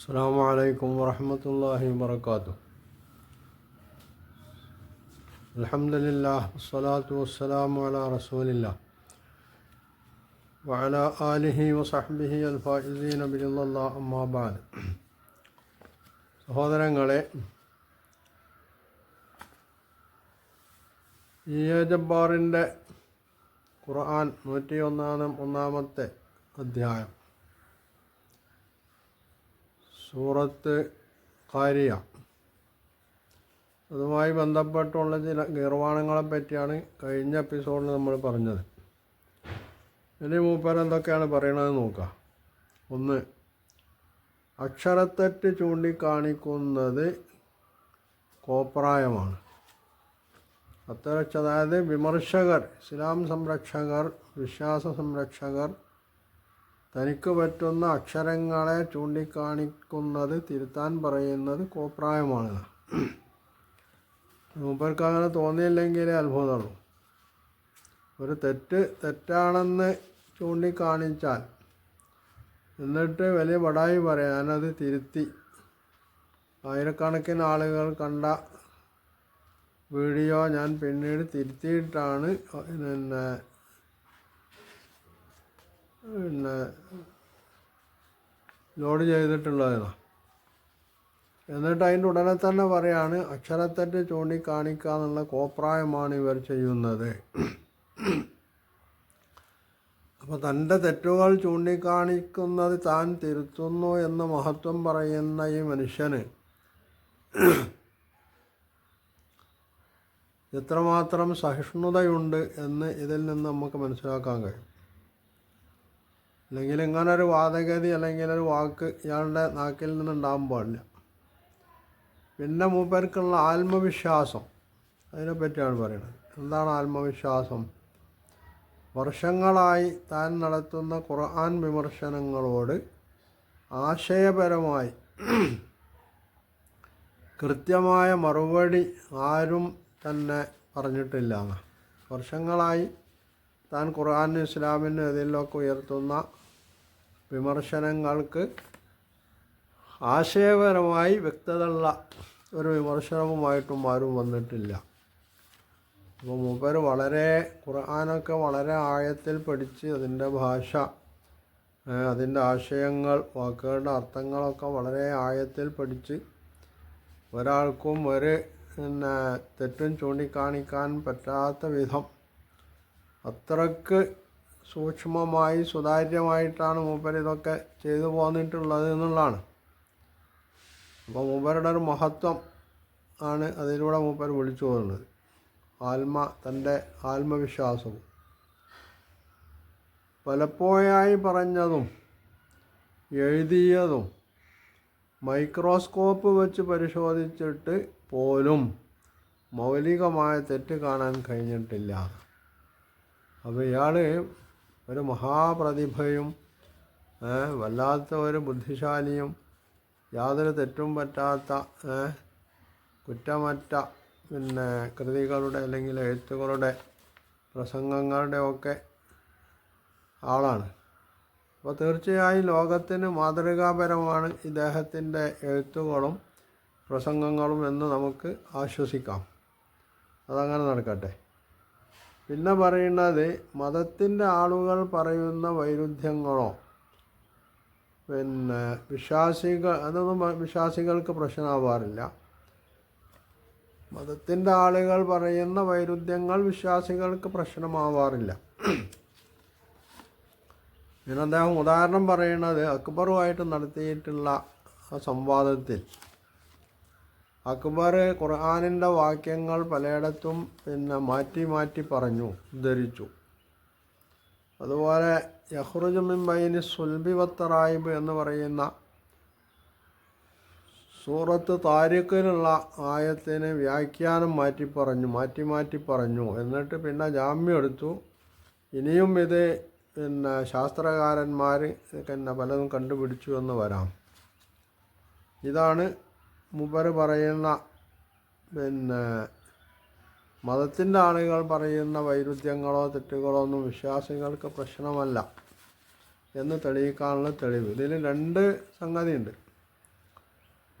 അസ്സാം വലൈക്കും വാഹമത്തല്ലാഹി വാത്തു അലഹമില്ലാ വസ്സലാത്തു വസ്സലാം അല റസൂലില്ല വഅല ആലിഹി വസഹബിഹി അൽഫാഹിദീൻ അബിലുള്ള അമ്മാബാൻ സഹോദരങ്ങളെ ഇ എ ജബ്ബാറിന്റെ ഖുർആൻ നൂറ്റി ഒന്നാം ഒന്നാമത്തെ അധ്യായം. സൂറത്ത് കാരിയ അതുമായി ബന്ധപ്പെട്ടുള്ള ചില നിർവാണങ്ങളെ പറ്റിയാണ് കഴിഞ്ഞ എപ്പിസോഡിൽ നമ്മൾ പറഞ്ഞത്. ഇനി മൂപ്പർ എന്തൊക്കെയാണ് പറയണത് നോക്കാം. ഒന്ന് അക്ഷരത്തെറ്റ് ചൂണ്ടിക്കാണിക്കുന്നത് കോപ്രായമാണ്. അത്തരച്ച് അതായത് വിമർശകർ ഇസ്ലാം സംരക്ഷകർ വിശ്വാസ സംരക്ഷകർ തനിക്ക് പറ്റുന്ന അക്ഷരങ്ങളെ ചൂണ്ടിക്കാണിക്കുന്നത് തിരുത്താൻ പറയുന്നത് കോപ്രായമാണ് മൂപ്പർക്ക് അങ്ങനെ തോന്നിയില്ലെങ്കിലേ അത്ഭുതമുള്ളൂ. ഒരു തെറ്റ് തെറ്റാണെന്ന് ചൂണ്ടിക്കാണിച്ചാൽ എന്നിട്ട് വലിയ പടായി പറയാം. ഞാനത് തിരുത്തി. ആയിരക്കണക്കിന് ആളുകൾ കണ്ട വീഡിയോ ഞാൻ പിന്നീട് തിരുത്തിയിട്ടാണ്. പിന്നെ പിന്നെ ലോഡ് ചെയ്തിട്ടുള്ളതാണ് എന്നിട്ട് അതിന്റെ ഉടനെ തന്നെ പറയാണ് അക്ഷരത്തെറ്റ് ചൂണ്ടിക്കാണിക്കുക എന്നുള്ള കോപ്രായമാണ് ഇവർ ചെയ്യുന്നത്. അപ്പോൾ തന്റെ തെറ്റുകൾ ചൂണ്ടിക്കാണിക്കുന്നത് താൻ തിരുത്തുന്നു എന്ന് മഹത്വം പറയുന്ന ഈ മനുഷ്യന് എത്രമാത്രം സഹിഷ്ണുതയുണ്ട് എന്ന് ഇതിൽ നിന്ന് നമുക്ക് മനസ്സിലാക്കാൻ കഴിയും. അല്ലെങ്കിൽ ഇങ്ങനെ ഒരു വാദഗതി അല്ലെങ്കിൽ ഒരു വാക്ക് ഇയാളുടെ നാക്കിൽ നിന്ന് ഉണ്ടാകാൻ പാടില്ല. പിന്നെ മൂപ്പർക്കുള്ള ആത്മവിശ്വാസം അതിനെപ്പറ്റിയാണ് പറയുന്നത്. എന്താണ് ആത്മവിശ്വാസം? വർഷങ്ങളായി താൻ നടത്തുന്ന ഖുർആൻ വിമർശനങ്ങളോട് ആശയപരമായി കൃത്യമായ മറുപടി ആരും തന്നെ പറഞ്ഞിട്ടില്ല. വർഷങ്ങളായി താൻ ഖുർആാനും ഇസ്ലാമിനും ഇതിലൊക്കെ ഉയർത്തുന്ന വിമർശനങ്ങൾക്ക് ആശയപരമായി വ്യക്തതയുള്ള ഒരു വിമർശനവുമായിട്ടും ആരും വന്നിട്ടില്ല. അപ്പോൾ മൂപ്പർ വളരെ ഖുർആാനൊക്കെ വളരെ ആഴത്തിൽ പഠിച്ച് അതിന്റെ ഭാഷ അതിന്റെ ആശയങ്ങൾ വാക്കുകളുടെ അർത്ഥങ്ങളൊക്കെ വളരെ ആഴത്തിൽ പഠിച്ച് ഒരാൾക്കും ഒരു പിന്നെ തെറ്റും ചൂണ്ടിക്കാണിക്കാൻ പറ്റാത്ത വിധം അത്രയ്ക്ക് സൂക്ഷ്മമായി സുതാര്യമായിട്ടാണ് മൂപ്പർ ഇതൊക്കെ ചെയ്തു പോന്നിട്ടുള്ളത് എന്നുള്ളതാണ്. അപ്പോൾ മൂപ്പരുടെ ഒരു മഹത്വം ആണ് അതിലൂടെ മൂപ്പർ വിളിച്ചു പോകുന്നത്. ആത്മ തന്റെ ആത്മവിശ്വാസവും പലപ്പോഴായി പറഞ്ഞതും എഴുതിയതും മൈക്രോസ്കോപ്പ് വെച്ച് പരിശോധിച്ചിട്ട് പോലും മൗലികമായ തെറ്റ് കാണാൻ കഴിഞ്ഞിട്ടില്ല. അപ്പോൾ ഇയാൾ ഒരു മഹാപ്രതിഭയും വല്ലാത്ത ഒരു ബുദ്ധിശാലിയും യാതൊരു തെറ്റും പറ്റാത്ത കുറ്റമറ്റ പിന്നെ കൃതികളുടെ അല്ലെങ്കിൽ എഴുത്തുകളുടെ പ്രസംഗങ്ങളുടെ ഒക്കെ ആളാണ്. അപ്പോൾ തീർച്ചയായും ലോകത്തിന് മാതൃകാപരമാണ് ഇദ്ദേഹത്തിന്റെ എഴുത്തുകളും പ്രസംഗങ്ങളും എന്ന് നമുക്ക് ആശ്വസിക്കാം. അതങ്ങനെ നടക്കട്ടെ. പിന്നെ പറയുന്നത് മതത്തിന്റെ ആളുകൾ പറയുന്ന വൈരുദ്ധ്യങ്ങളോ പിന്നെ വിശ്വാസികൾ അതൊന്നും വിശ്വാസികൾക്ക് പ്രശ്നമാവാറില്ല. മതത്തിന്റെ ആളുകൾ പറയുന്ന വൈരുദ്ധ്യങ്ങൾ വിശ്വാസികൾക്ക് പ്രശ്നമാവാറില്ല. പിന്നെ അദ്ദേഹം ഉദാഹരണം പറയുന്നത് അക്ബറുമായിട്ട് നടത്തിയിട്ടുള്ള ആ സംവാദത്തിൽ അക്ബർ ഖുർആാനിന്റെ വാക്യങ്ങൾ പലയിടത്തും പിന്നെ മാറ്റി മാറ്റി പറഞ്ഞു ഉദ്ധരിച്ചു. അതുപോലെ യഹ്റുജുമിൻ ബൈനി സുൽബി വത്തറായിബ് എന്ന് പറയുന്ന സൂറത്ത് താരിഖിനുള്ള ആയത്തിന് വ്യാഖ്യാനം മാറ്റി പറഞ്ഞു മാറ്റി മാറ്റി പറഞ്ഞു. എന്നിട്ട് പിന്നെ ജാമ്യം എടുത്തു. ഇനിയും ഇത് പിന്നെ ശാസ്ത്രകാരന്മാർ പിന്നെ പലതും കണ്ടുപിടിച്ചു എന്ന് വരാം. ഇതാണ് മുബർ പറയുന്ന പിന്നെ മതത്തിന്റെ ആളുകൾ പറയുന്ന വൈരുദ്ധ്യങ്ങളോ തെറ്റുകളോ ഒന്നും വിശ്വാസികൾക്ക് പ്രശ്നമല്ല എന്ന് തെളിയിക്കാനുള്ള തെളിവ്. ഇതിൽ രണ്ട് സംഗതിയുണ്ട്.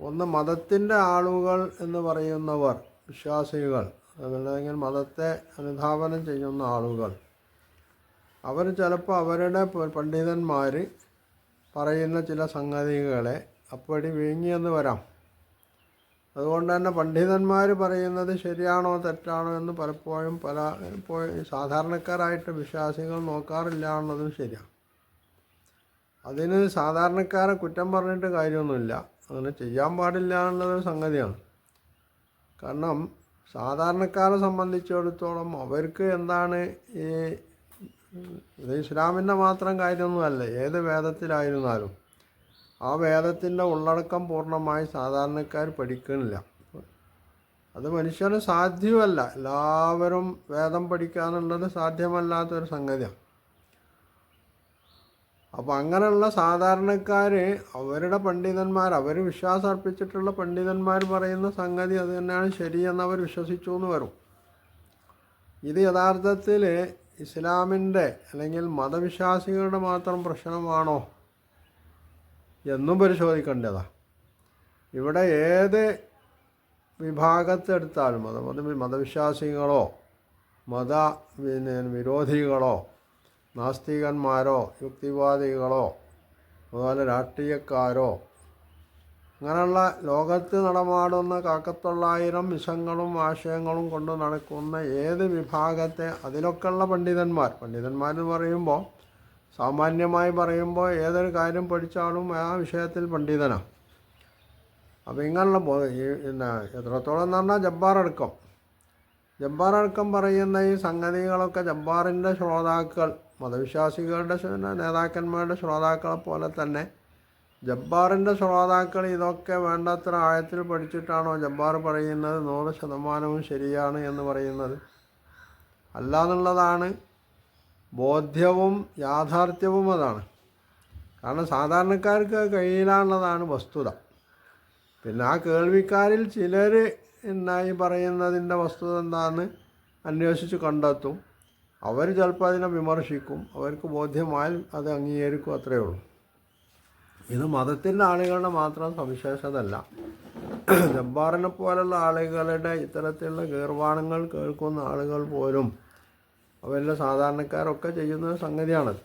ഒന്ന് മതത്തിന്റെ ആളുകൾ എന്ന് പറയുന്നവർ വിശ്വാസികൾ അല്ലെങ്കിൽ മതത്തെ അനുധാപനം ചെയ്യുന്ന ആളുകൾ. അവർ ചിലപ്പോൾ അവരുടെ പണ്ഡിതന്മാർ പറയുന്ന ചില സംഗതികളെ അപ്പടി വിഴുങ്ങിയെന്ന് വരാം. അതുകൊണ്ട് തന്നെ പണ്ഡിതന്മാർ പറയുന്നത് ശരിയാണോ തെറ്റാണോ എന്ന് പലപ്പോഴും പല സാധാരണക്കാരായിട്ട് വിശ്വാസികൾ നോക്കാറില്ല എന്നതും ശരിയാണ് അതിന് സാധാരണക്കാരെ കുറ്റം പറഞ്ഞിട്ട് കാര്യമൊന്നുമില്ല. അങ്ങനെ ചെയ്യാൻ പാടില്ല എന്നുള്ളൊരു സംഗതിയാണ്. കാരണം സാധാരണക്കാരെ സംബന്ധിച്ചിടത്തോളം അവർക്ക് എന്താണ് ഈ ഇസ്ലാമിന്റെ മാത്രം കാര്യമൊന്നുമല്ല. ഏത് വേദത്തിലായിരുന്നാലും ആ വേദത്തിന്റെ ഉള്ളടക്കം പൂർണമായി സാധാരണക്കാർ പഠിക്കണില്ല. അത് മനുഷ്യന് സാധ്യമല്ല. എല്ലാവരും വേദം പഠിക്കാനുള്ളത് സാധ്യമല്ലാത്തൊരു സംഗതിയാണ് അപ്പോൾ അങ്ങനെയുള്ള സാധാരണക്കാർ അവരുടെ പണ്ഡിതന്മാർ അവർ വിശ്വാസം അർപ്പിച്ചിട്ടുള്ള പണ്ഡിതന്മാർ പറയുന്ന സംഗതി അത് തന്നെയാണ് ശരിയെന്ന് അവർ വിശ്വസിച്ചു എന്ന് വരും. ഇത് യഥാർത്ഥത്തിൽ ഇസ്ലാമിന്റെ അല്ലെങ്കിൽ മതവിശ്വാസികളുടെ മാത്രം പ്രശ്നമാണോ? എന്നും പരിശോധിക്കേണ്ടതാ. ഇവിടെ ഏത് വിഭാഗത്തെടുത്താലും മത മത മതവിശ്വാസികളോ മത പിന്നെ വിരോധികളോ നാസ്തികന്മാരോ യുക്തിവാദികളോ അതുപോലെ രാഷ്ട്രീയക്കാരോ അങ്ങനെയുള്ള ലോകത്ത് നടമാടുന്ന കാക്കത്തൊള്ളായിരം വിഷങ്ങളും ആശയങ്ങളും കൊണ്ട് നടക്കുന്ന ഏത് വിഭാഗത്തെ അതിലൊക്കെയുള്ള പണ്ഡിതന്മാർ പണ്ഡിതന്മാരെന്ന് പറയുമ്പോൾ സാമാന്യമായി പറയുമ്പോൾ ഏതൊരു കാര്യം പഠിച്ചാലും ആ വിഷയത്തിൽ പണ്ഡിതനാണ് അപ്പോൾ ഇങ്ങനെയുള്ള പിന്നെ എത്രത്തോളം എന്ന് പറഞ്ഞാൽ ജബ്ബാറടക്കം ജബ്ബാറടക്കം പറയുന്ന ഈ സംഗതികളൊക്കെ ജബ്ബാറിന്റെ ശ്രോതാക്കൾ മതവിശ്വാസികളുടെ നേതാക്കന്മാരുടെ ശ്രോതാക്കളെ പോലെ തന്നെ ജബ്ബാറിന്റെ ശ്രോതാക്കൾ ഇതൊക്കെ വേണ്ടത്ര ആഴത്തിൽ പഠിച്ചിട്ടാണോ ജബ്ബാർ പറയുന്നത്? നൂറ് ശതമാനവും ശരിയാണ് എന്ന് പറയുന്നത്. അല്ല എന്നുള്ളതാണ് ബോധ്യവും യാഥാർത്ഥ്യവും അതാണ്. കാരണം സാധാരണക്കാർക്ക് കഴിയില്ലാന്നുള്ളതാണ് വസ്തുത. പിന്നെ ആ കേൾവിക്കാരിൽ ചിലർ എന്നായി പറയുന്നതിന്റെ വസ്തുത എന്താണെന്ന് അന്വേഷിച്ച് കണ്ടെത്തും. അവർ ചിലപ്പോൾ അതിനെ വിമർശിക്കും. അവർക്ക് ബോധ്യമായാൽ അത് അംഗീകരിക്കും അത്രയേ ഉള്ളൂ. ഇത് മതത്തിന്റെ ആളുകളുടെ മാത്രം സവിശേഷതല്ല ജബ്ബാറിനെ പോലുള്ള ആളുകളുടെ ഇത്തരത്തിലുള്ള ഗീർവാണങ്ങൾ കേൾക്കുന്ന ആളുകൾ പോലും അവരുടെ സാധാരണക്കാരൊക്കെ ചെയ്യുന്ന സംഗതിയാണത്.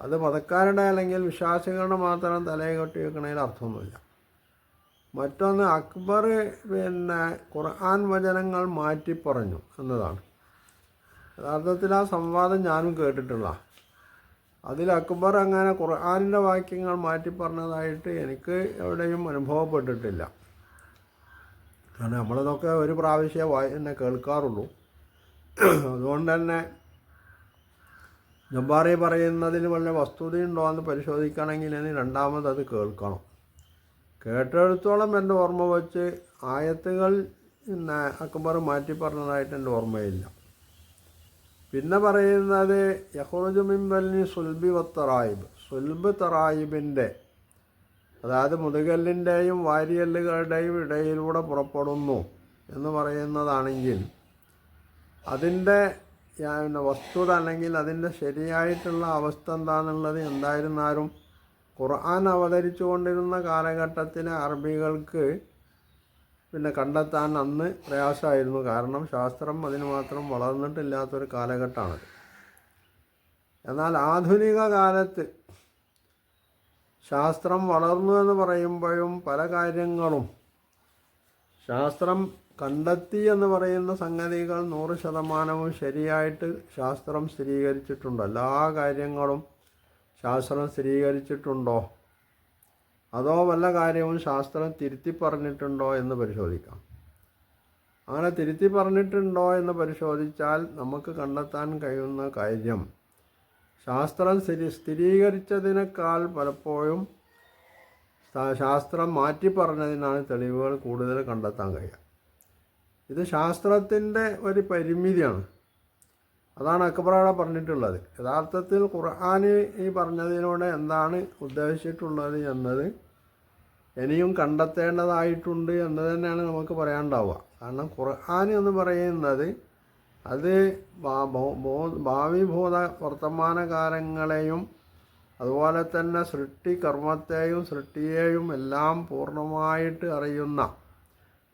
അത് മതക്കാരുടെ അല്ലെങ്കിൽ വിശ്വാസികളുടെ മാത്രം തലയെ കെട്ടി വെക്കണതിൽ അർത്ഥമൊന്നുമില്ല. മറ്റൊന്ന് അക്ബർ പിന്നെ ഖുർആൻ വചനങ്ങൾ മാറ്റി പറഞ്ഞു എന്നതാണ്. യഥാർത്ഥത്തിൽ ആ സംവാദം ഞാനും കേട്ടിട്ടുള്ള. അതിൽ അക്ബർ അങ്ങനെ ഖുർആാനിന്റെ വാക്യങ്ങൾ മാറ്റി പറഞ്ഞതായിട്ട് എനിക്ക് എവിടെയും അനുഭവപ്പെട്ടിട്ടില്ല. കാരണം നമ്മളതൊക്കെ ഒരു പ്രാവശ്യം വായി എന്നെ കേൾക്കാറുള്ളൂ. അതുകൊണ്ട് തന്നെ ജബ്ബാറി പറയുന്നതിന് വല്ല വസ്തുതയുണ്ടോ എന്ന് പരിശോധിക്കണമെങ്കിൽ ഇനി രണ്ടാമത് അത് കേൾക്കണം. കേട്ടെടുത്തോളം എന്റെ ഓർമ്മ വച്ച് ആയത്തുകൾ പിന്നെ അക്ബർ മാറ്റി പറഞ്ഞതായിട്ട് എന്റെ ഓർമ്മയില്ല. പിന്നെ പറയുന്നത് യഹുറുജുമിംബലിന് സുൽബി വത്തറായിബ് സുൽബ് തറായിബിന്റെ അതായത് മുതുകല്ലിന്റെയും വാരിയല്ലുകളുടെയും ഇടയിലൂടെ പുറപ്പെടുന്നു എന്ന് പറയുന്നതാണെങ്കിൽ അതിന്റെ വസ്തുത അല്ലെങ്കിൽ അതിന്റെ ശരിയായിട്ടുള്ള അവസ്ഥ എന്താണെന്നുള്ളത് എന്തായിരുന്നാലും ഖുർആൻ അവതരിച്ചു കൊണ്ടിരുന്ന കാലഘട്ടത്തിലെ അറബികൾക്ക് പിന്നെ കണ്ടെത്താൻ അന്ന് പ്രയാസമായിരുന്നു. കാരണം ശാസ്ത്രം അതിന് മാത്രം വളർന്നിട്ടില്ലാത്തൊരു കാലഘട്ടമാണത് എന്നാൽ ആധുനിക കാലത്ത് ശാസ്ത്രം വളർന്നു എന്ന് പറയുമ്പോഴും പല കാര്യങ്ങളും ശാസ്ത്രം കണ്ടെത്തി എന്ന് പറയുന്ന സംഗതികൾ നൂറ് ശതമാനവും ശരിയായിട്ട് ശാസ്ത്രം സ്ഥിരീകരിച്ചിട്ടുണ്ടോ. എല്ലാ കാര്യങ്ങളും ശാസ്ത്രം സ്ഥിരീകരിച്ചിട്ടുണ്ടോ? അതോ വല്ല കാര്യവും ശാസ്ത്രം തിരുത്തി പറഞ്ഞിട്ടുണ്ടോ എന്ന് പരിശോധിക്കാം. അങ്ങനെ തിരുത്തി പറഞ്ഞിട്ടുണ്ടോ എന്ന് പരിശോധിച്ചാൽ നമുക്ക് കണ്ടെത്താൻ കഴിയുന്ന കാര്യം ശാസ്ത്രം സ്ഥിരി സ്ഥിരീകരിച്ചതിനേക്കാൾ പലപ്പോഴും ശാസ്ത്രം മാറ്റി പറഞ്ഞതിനാണ് തെളിവുകൾ കൂടുതൽ കണ്ടെത്താൻ കഴിയുക. ഇത് ശാസ്ത്രത്തിന്റെ ഒരു പരിമിതിയാണ്. അതാണ് അക്ബർ അവിടെ പറഞ്ഞിട്ടുള്ളത്. യഥാർത്ഥത്തിൽ ഖുർആൻ ഈ പറഞ്ഞതിനോടെ എന്താണ് ഉദ്ദേശിച്ചിട്ടുള്ളത് എന്നത് ഇനിയും കണ്ടെത്തേണ്ടതായിട്ടുണ്ട് എന്ന് തന്നെയാണ് നമുക്ക് പറയാനുണ്ടാവുക. കാരണം ഖുർആൻ എന്ന് പറയുന്നത് അത് ഭാവി ഭൂത വർത്തമാനകാലങ്ങളെയും അതുപോലെ തന്നെ സൃഷ്ടി കർമ്മത്തെയും സൃഷ്ടിയെയും എല്ലാം പൂർണമായിട്ട് അറിയുന്ന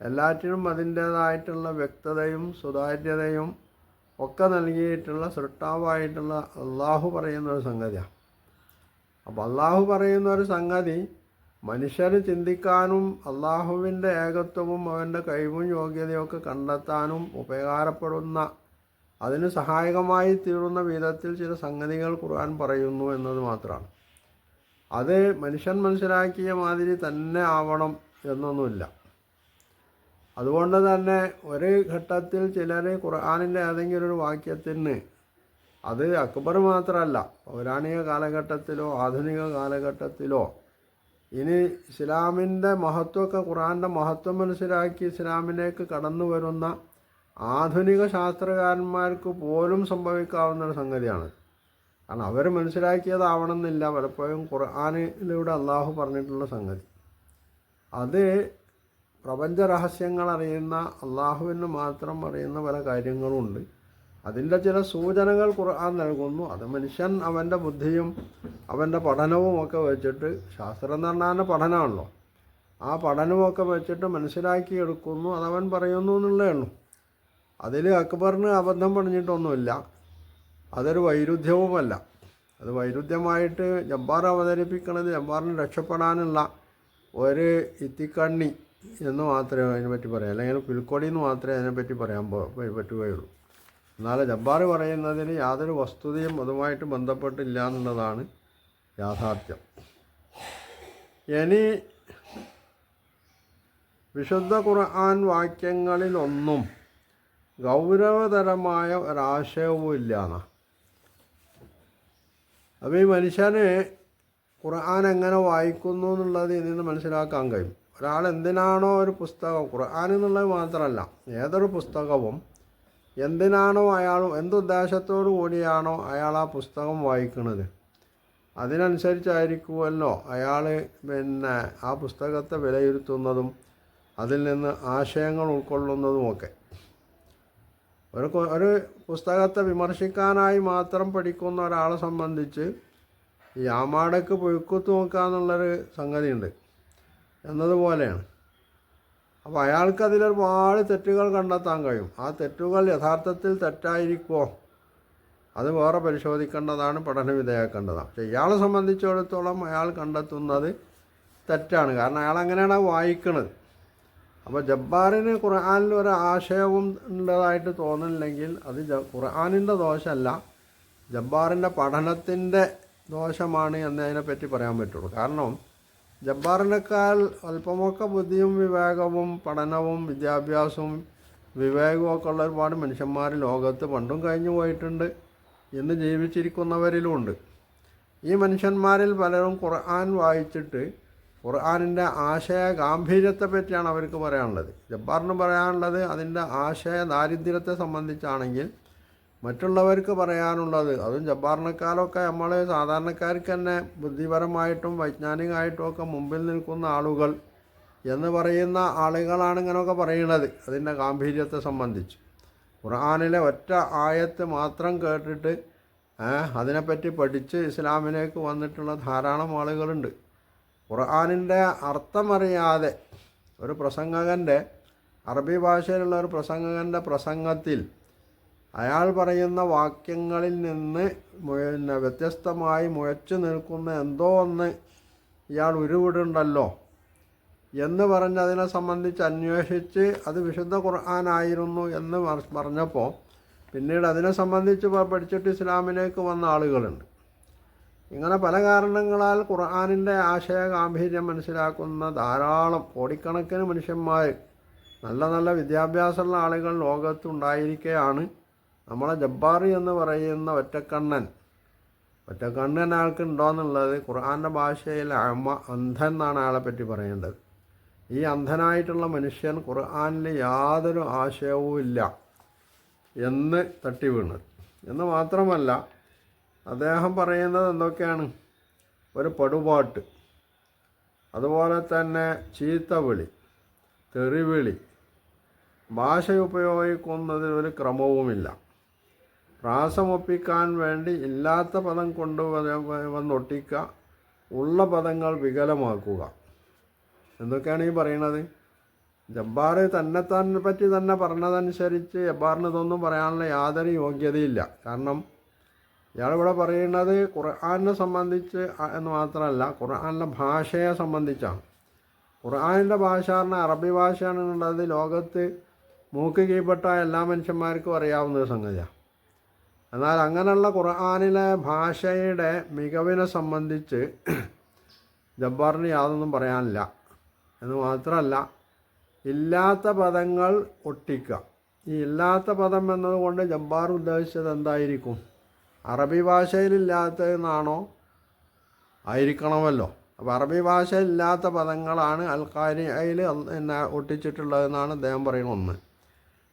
എല്ലാറ്റിനും അതിന്റേതായിട്ടുള്ള വ്യക്തതയും സുതാര്യതയും ഒക്കെ നൽകിയിട്ടുള്ള സൃഷ്ടാവായിട്ടുള്ള അള്ളാഹു പറയുന്ന ഒരു സംഗതിയാണ് അപ്പോൾ അള്ളാഹു പറയുന്ന ഒരു സംഗതി മനുഷ്യർ ചിന്തിക്കാനും അള്ളാഹുവിന്റെ ഏകത്വവും അവന്റെ കഴിവും യോഗ്യതയൊക്കെ കണ്ടെത്താനും ഉപകാരപ്പെടുന്ന അതിന് സഹായകമായി തീരുന്ന വിധത്തിൽ ചില സംഗതികൾ ഖുർആൻ പറയുന്നു എന്നത് മാത്രമാണ്. അത് മനുഷ്യൻ മനസ്സിലാക്കിയ മാതിരി തന്നെ ആവണം എന്നൊന്നുമില്ല. അതുകൊണ്ട് തന്നെ ഒരു ഘട്ടത്തിൽ ചിലർ ഖുർആാനിന്റെ ഏതെങ്കിലും ഒരു വാക്യത്തിന് അത് അക്ബർ മാത്രമല്ല പൗരാണിക കാലഘട്ടത്തിലോ ആധുനിക കാലഘട്ടത്തിലോ ഇനി ഇസ്ലാമിന്റെ മഹത്വമൊക്കെ ഖുറാന്റെ മഹത്വം മനസ്സിലാക്കി ഇസ്ലാമിലേക്ക് കടന്നു വരുന്ന ആധുനിക ശാസ്ത്രകാരന്മാർക്ക് പോലും സംഭവിക്കാവുന്ന ഒരു സംഗതിയാണ്. കാരണം അവർ മനസ്സിലാക്കിയതാവണമെന്നില്ല പലപ്പോഴും ഖുർആാനിലൂടെ അള്ളാഹു പറഞ്ഞിട്ടുള്ള സംഗതി. അത് പ്രപഞ്ച രഹസ്യങ്ങൾ അറിയുന്ന അള്ളാഹുവിന് മാത്രം അറിയുന്ന പല കാര്യങ്ങളുമുണ്ട് അതിന്റെ ചില സൂചനകൾ ഖുർആൻ നൽകുന്നു. അത് മനുഷ്യൻ അവന്റെ ബുദ്ധിയും അവന്റെ പഠനവും ഒക്കെ വെച്ചിട്ട് ശാസ്ത്രം എന്ന് പഠനമാണല്ലോ. ആ പഠനമൊക്കെ വെച്ചിട്ട് മനസ്സിലാക്കി എടുക്കുന്നു. അതവൻ പറയുന്നു എന്നുള്ളേ ഉള്ളൂ. അതിൽ അക്ബറിന് അബദ്ധം പറഞ്ഞിട്ടൊന്നുമില്ല അതൊരു വൈരുദ്ധ്യവുമല്ല. അത് വൈരുദ്ധ്യമായിട്ട് ജബ്ബാർ അവതരിപ്പിക്കുന്നത് ജബ്ബാറിന് രക്ഷപ്പെടാനുള്ള ഒരു ഇത്തിക്കണ്ണി എന്ന് മാത്രമേ അതിനെപ്പറ്റി പറയാം. അല്ലെങ്കിൽ പുൽക്കൊടി എന്ന് മാത്രമേ അതിനെപ്പറ്റി പറയാൻ പറ്റുകയുള്ളൂ. എന്നാൽ ജബ്ബാർ പറയുന്നതിന് യാതൊരു വസ്തുതയും അതുമായിട്ട് ബന്ധപ്പെട്ടില്ല എന്നുള്ളതാണ് യാഥാർത്ഥ്യം. ഇനി വിശുദ്ധ ഖുർആൻ വാക്യങ്ങളിലൊന്നും ഗൗരവതരമായ ഒരാശയവും ഇല്ലാന്ന അപ്പോൾ ഈ മനുഷ്യന് ഖുർആൻ എങ്ങനെ വായിക്കുന്നു എന്നുള്ളത് ഇതിൽ നിന്ന് മനസ്സിലാക്കാൻ കഴിയും. ഒരാൾ എന്തിനാണോ ഒരു പുസ്തകം ഖുർആൻ എന്നുള്ളത് മാത്രമല്ല ഏതൊരു പുസ്തകവും എന്തിനാണോ അയാൾ എന്തുദ്ദേശത്തോടു കൂടിയാണോ അയാൾ ആ പുസ്തകം വായിക്കുന്നത്. അതിനനുസരിച്ചായിരിക്കുമല്ലോ അയാൾ പിന്നെ ആ പുസ്തകത്തെ വിലയിരുത്തുന്നതും അതിൽ നിന്ന് ആശയങ്ങൾ ഉൾക്കൊള്ളുന്നതുമൊക്കെ ഒരു ഒരു പുസ്തകത്തെ വിമർശിക്കാനായി മാത്രം പഠിക്കുന്ന ഒരാളെ സംബന്ധിച്ച് ഈ ആമാടക്ക് പുഴുക്കുത്ത് നോക്കുക എന്നുള്ളൊരു സംഗതിയുണ്ട്. എന്നതുപോലെയാണ്. അപ്പോൾ അയാൾക്ക് അതിലൊരുപാട് തെറ്റുകൾ കണ്ടെത്താൻ കഴിയും. ആ തെറ്റുകൾ യഥാർത്ഥത്തിൽ തെറ്റായിരിക്കുമോ അത് വേറെ പരിശോധിക്കേണ്ടതാണ് പഠന വിധേയക്കേണ്ടതാണ് പക്ഷേ ഇയാളെ സംബന്ധിച്ചിടത്തോളം അയാൾ കണ്ടെത്തുന്നത് തെറ്റാണ്. കാരണം അയാൾ അങ്ങനെയാണ് വായിക്കുന്നത് അപ്പോൾ ജബ്ബാറിന് ഖുർആാനിൽ ഒരു ആശയവും ഉള്ളതായിട്ട് തോന്നുന്നില്ലെങ്കിൽ അത് ഖുർആാനിന്റെ ദോഷമല്ല ജബ്ബാറിന്റെ പഠനത്തിന്റെ ദോഷമാണ് എന്നതിനെപ്പറ്റി പറയാൻ പറ്റുള്ളൂ. കാരണം ജബ്ബാറിനേക്കാൾ അല്പമൊക്കെ ബുദ്ധിയും വിവേകവും പഠനവും വിദ്യാഭ്യാസവും വിവേകവും ഒക്കെ ഉള്ള ഒരുപാട് മനുഷ്യന്മാർ ലോകത്ത് പണ്ടും കഴിഞ്ഞു പോയിട്ടുണ്ട്. ഇന്ന് ജീവിച്ചിരിക്കുന്നവരിലുമുണ്ട്. ഈ മനുഷ്യന്മാരിൽ പലരും ഖുർആൻ വായിച്ചിട്ട് ഖുർആാനിന്റെ ആശയ ഗാംഭീര്യത്തെ പറ്റിയാണ് അവർക്ക് പറയാനുള്ളത്. ജബ്ബാറിന് പറയാനുള്ളത് അതിന്റെ ആശയ ദാരിദ്ര്യത്തെ സംബന്ധിച്ചാണെങ്കിൽ മറ്റുള്ളവർക്ക് പറയാനുള്ളത്. അതും ജബ്ബാറിനേക്കാളൊക്കെ നമ്മൾ സാധാരണക്കാർക്ക് തന്നെ ബുദ്ധിപരമായിട്ടും വൈജ്ഞാനികമായിട്ടും ഒക്കെ മുമ്പിൽ നിൽക്കുന്ന ആളുകൾ എന്ന് പറയുന്ന ആളുകളാണ് ഇങ്ങനെയൊക്കെ പറയുന്നത്. അതിന്റെ ഗാംഭീര്യത്തെ സംബന്ധിച്ച്. ഖുർആാനിലെ ഒറ്റ ആയത്ത് മാത്രം കേട്ടിട്ട് അതിനെപ്പറ്റി പഠിച്ച് ഇസ്ലാമിലേക്ക് വന്നിട്ടുള്ള ധാരാളം ആളുകളുണ്ട്. ഖുർആാനിന്റെ അർത്ഥമറിയാതെ ഒരു പ്രസംഗകന്റെ അറബി ഭാഷയിലുള്ള ഒരു പ്രസംഗകന്റെ പ്രസംഗത്തിൽ അയാൾ പറയുന്ന വാക്യങ്ങളിൽ നിന്ന് പിന്നെ വ്യത്യസ്തമായി മുഴച്ചു നിൽക്കുന്ന എന്തോ ഒന്ന് ഇയാൾ ഉരുവിടുണ്ടല്ലോ എന്ന് പറഞ്ഞ് അതിനെ സംബന്ധിച്ച് അന്വേഷിച്ച് അത് വിശുദ്ധ ഖുർആാനായിരുന്നു എന്ന് പറഞ്ഞപ്പോൾ പിന്നീട് അതിനെ സംബന്ധിച്ച് പഠിച്ചിട്ട് ഇസ്ലാമിലേക്ക് വന്ന ആളുകളുണ്ട്. ഇങ്ങനെ പല കാരണങ്ങളാൽ ഖുർആാനിന്റെ ആശയ ഗാംഭീര്യം മനസ്സിലാക്കുന്ന ധാരാളം കോടിക്കണക്കിന് മനുഷ്യന്മാർ നല്ല നല്ല വിദ്യാഭ്യാസമുള്ള ആളുകൾ ലോകത്തുണ്ടായിരിക്കെയാണ് നമ്മളെ ജബ്ബാറി എന്ന് പറയുന്ന ഒറ്റക്കണ്ണൻ. ഒറ്റക്കണ്ണൻ ഉണ്ടോ ഉണ്ടോയെന്നുള്ളത് ഖുർആാന്റെ ഭാഷയിൽ അമ അന്ധൻ എന്നാണ് ആളെ പറ്റി പറയേണ്ടത് ഈ അന്ധനായിട്ടുള്ള മനുഷ്യൻ ഖുർആാനിൽ യാതൊരു ആശയവും ഇല്ല എന്ന് തട്ടി വീണത് എന്ന് മാത്രമല്ല അദ്ദേഹം പറയുന്നത് എന്തൊക്കെയാണ്? ഒരു പടുപാട്ട്. അതുപോലെ തന്നെ ചീത്തവിളി തെറിവിളി. ഭാഷ ഉപയോഗിക്കുന്നതിൽ ഒരു ക്രമവുമില്ല. പ്രാസമൊപ്പിക്കാൻ വേണ്ടി ഇല്ലാത്ത പദം കൊണ്ട് വന്നൊട്ടിക്കുക ഉള്ള പദങ്ങൾ വികലമാക്കുക. എന്തൊക്കെയാണ് ഈ പറയണത്? ജബ്ബാർ തന്നെത്താനെ പറ്റി തന്നെ പറഞ്ഞതനുസരിച്ച് ജബ്ബാറിന് ഇതൊന്നും പറയാനുള്ള യാതൊരു യോഗ്യതയില്ല. കാരണം ഇയാളിവിടെ പറയുന്നത് ഖുർആാനിനെ സംബന്ധിച്ച് എന്ന് മാത്രമല്ല ഖുർആാനിലെ ഭാഷയെ സംബന്ധിച്ചാണ്. ഖുർആാനിന്റെ ഭാഷ പറഞ്ഞാൽ അറബി ഭാഷയാണെന്നുള്ളത് ലോകത്ത് മൂക്ക് കീഴ്പ്പെട്ട എല്ലാ മനുഷ്യന്മാർക്കും അറിയാവുന്ന സംഗതിയാണ്. എന്നാൽ അങ്ങനെയുള്ള ഖുർആാനിലെ ഭാഷയുടെ മികവിനെ സംബന്ധിച്ച് ജബ്ബാറിന് യാതൊന്നും പറയാനില്ല. എന്ന് മാത്രമല്ല ഇല്ലാത്ത പദങ്ങൾ ഒട്ടിക്കുക. ഈ ഇല്ലാത്ത പദം എന്നതുകൊണ്ട് ജബ്ബാർ ഉദ്ദേശിച്ചത് എന്തായിരിക്കും? അറബി ഭാഷയിലില്ലാത്തതെന്നാണോ ആയിരിക്കണമല്ലോ. അപ്പോൾ അറബി ഭാഷയിലില്ലാത്ത പദങ്ങളാണ് അൽക്കാരിയിൽ പിന്നെ ഒട്ടിച്ചിട്ടുള്ളതെന്നാണ് അദ്ദേഹം പറയുന്നത്. ഒന്ന്.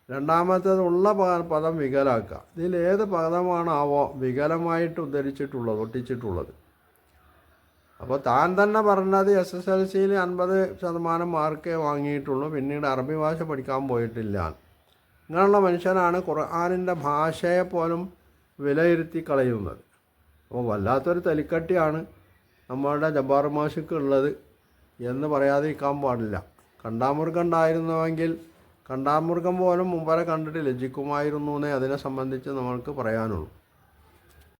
രണ്ടാമത്തേത് ഉള്ള പദം വികലാക്കുക. ഇതിൽ ഏത് പദമാണാവോ വികലമായിട്ട് ഉദ്ധരിച്ചിട്ടുള്ളത് ഒട്ടിച്ചിട്ടുള്ളത്? അപ്പോൾ താൻ തന്നെ പറഞ്ഞത് എസ് എസ് എൽ സിയിൽ അൻപത് ശതമാനം മാർക്കേ വാങ്ങിയിട്ടുള്ളൂ പിന്നീട് അറബി ഭാഷ പഠിക്കാൻ പോയിട്ടില്ല. ഇങ്ങനെയുള്ള മനുഷ്യനാണ് ഖുർആാനിന്റെ ഭാഷയെ പോലും വിലയിരുത്തി കളയുന്നത്. അപ്പോൾ വല്ലാത്തൊരു തലിക്കട്ടിയാണ് നമ്മളുടെ ജബ്ബാർ മാഷിക്ക് ഉള്ളത് എന്ന് പറയാതിരിക്കാൻ പാടില്ല. കണ്ടാമൃഗം ഉണ്ടായിരുന്നുവെങ്കിൽ കണ്ടാമൃഗം പോലും മുമ്പരെ കണ്ടിട്ടില്ല. ലജ്ജിക്കുമായിരുന്നു എന്നേ അതിനെ സംബന്ധിച്ച് നമ്മൾക്ക് പറയാനുള്ളൂ.